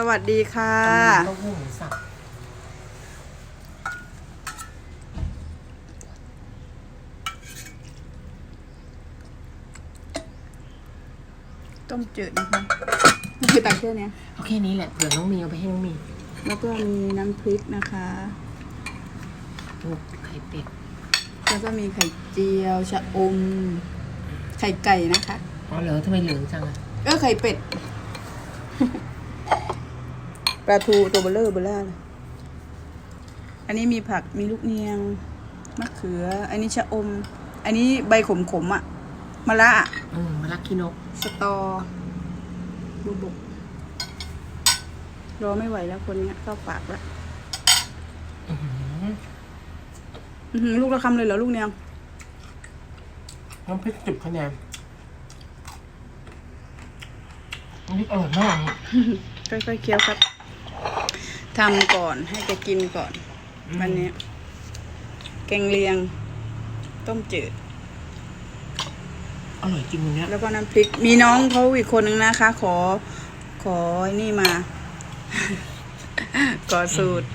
สวัสดีค่ะ เต้าหู้หมูสับต้มจืดนะคะนี่คือตักแค่เนี้ยเอาแค่นี้แหละเผื่อน้องมีเอาไปให้น้องมีแล้วก็มีน้ำพริกนะคะ โอ้ไข่เป็ดแล้วก็มีไข่เจียวชะอม ไข่ไก่นะคะ อ๋อเหรอทำไมเหลืองจังอะเออไข่เป็ด ปลาทูตัวเบลเลอร์เบลล่าเลยอันนี้มีผักมีลูกเนียงมะเขือ อันนี้ชะอม อันนี้ใบขมขมๆอะมะระอะอืมมะระขี้นก สตอบุบุกรอไม่ไหวแล้วคนเนี้ยเข้าปากแล้วอื้อหืออื้อหือลูกละคำเลยเหรอลูกเนียงน้ำพริกสิบคะแนนน้ำพริกอร่อยมากค่อยๆเคี้ยวครับ ทำก่อนให้แกกินก่อน วันนี้ แกงเลียง ต้มจืด อร่อยจริงวันเนี้ยแล้วก็น้ำพริก มีน้องเขาอีกคนนึงนะคะ ขอ ขอไอ้นี่มา ขอสูตร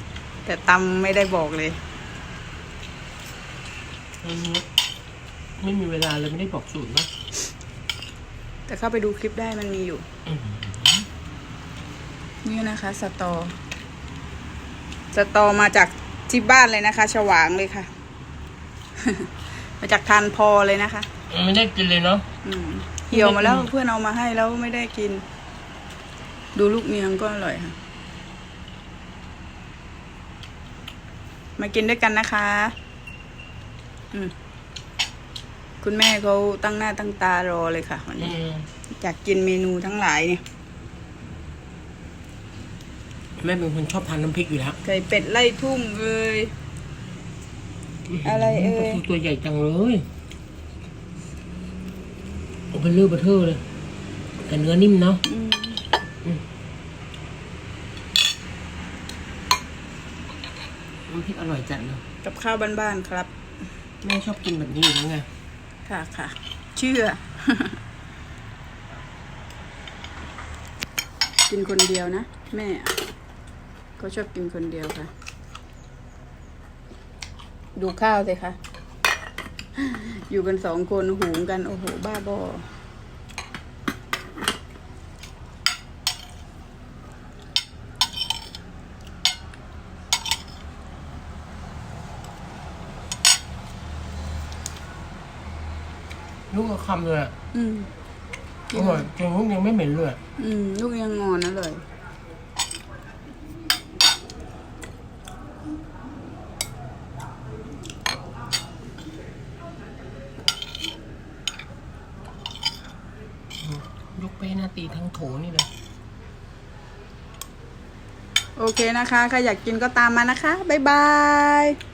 แต่ตำไม่ได้บอกเลย วันนี้ไม่มีเวลาเลยไม่ได้บอกสูตรนะแต่เข้าไปดูคลิปได้มันมีอยู่อื้อหือนี่นะคะ สตอ สตอมาจากที่บ้านเลยนะคะ ฉวางเลยค่ะ มาจากทานพอเลยนะคะไม่ได้กินเลยเนาะอืมเหี่ยวมาแล้วเพื่อนเอามาให้แล้วไม่ได้กิน ดูลูกเนียงก็อร่อยค่ะ มากินด้วยกันนะคะ อืมคุณแม่เขาตั้งหน้าตั้งตารอเลยค่ะวันอืนี้มอยากกินเมนูทั้งหลายเนี่ย แม่เป็นคนชอบทานน้ำพริกอยู่แล้วไก่เป็ดไล่ทุ่งเอ้ย อะไรเอ่ย ปลาทูตัวใหญ่จังเลยโอ้เป็นเลือดเบอร์เทอร์เลย แต่เนื้อนิ่มเนาะอืมน้ำพริกอร่อยจัดเนาะกับข้าวบ้านๆครับ แม่ชอบกินแบบนี้อยู่แล้วไงค่ะค่ะ เชื่อ กินคนเดียวนะ แม่ เขาชอบกินคนเดียวค่ะ ดูข้าวสิคะอยู่กันสองคนหุงกัน โอ้โห บ้าบอลูกก็คำเลยอะอืมอร่อยจริงลูกยังไม่เหม็นเลยอะอืม ลูกยังงอนนะเลย ไปให้หนาตีทั้งโถนี่เลยโอเคนะคะ ใครอยากกินก็ตามมานะคะ บ๊ายบาย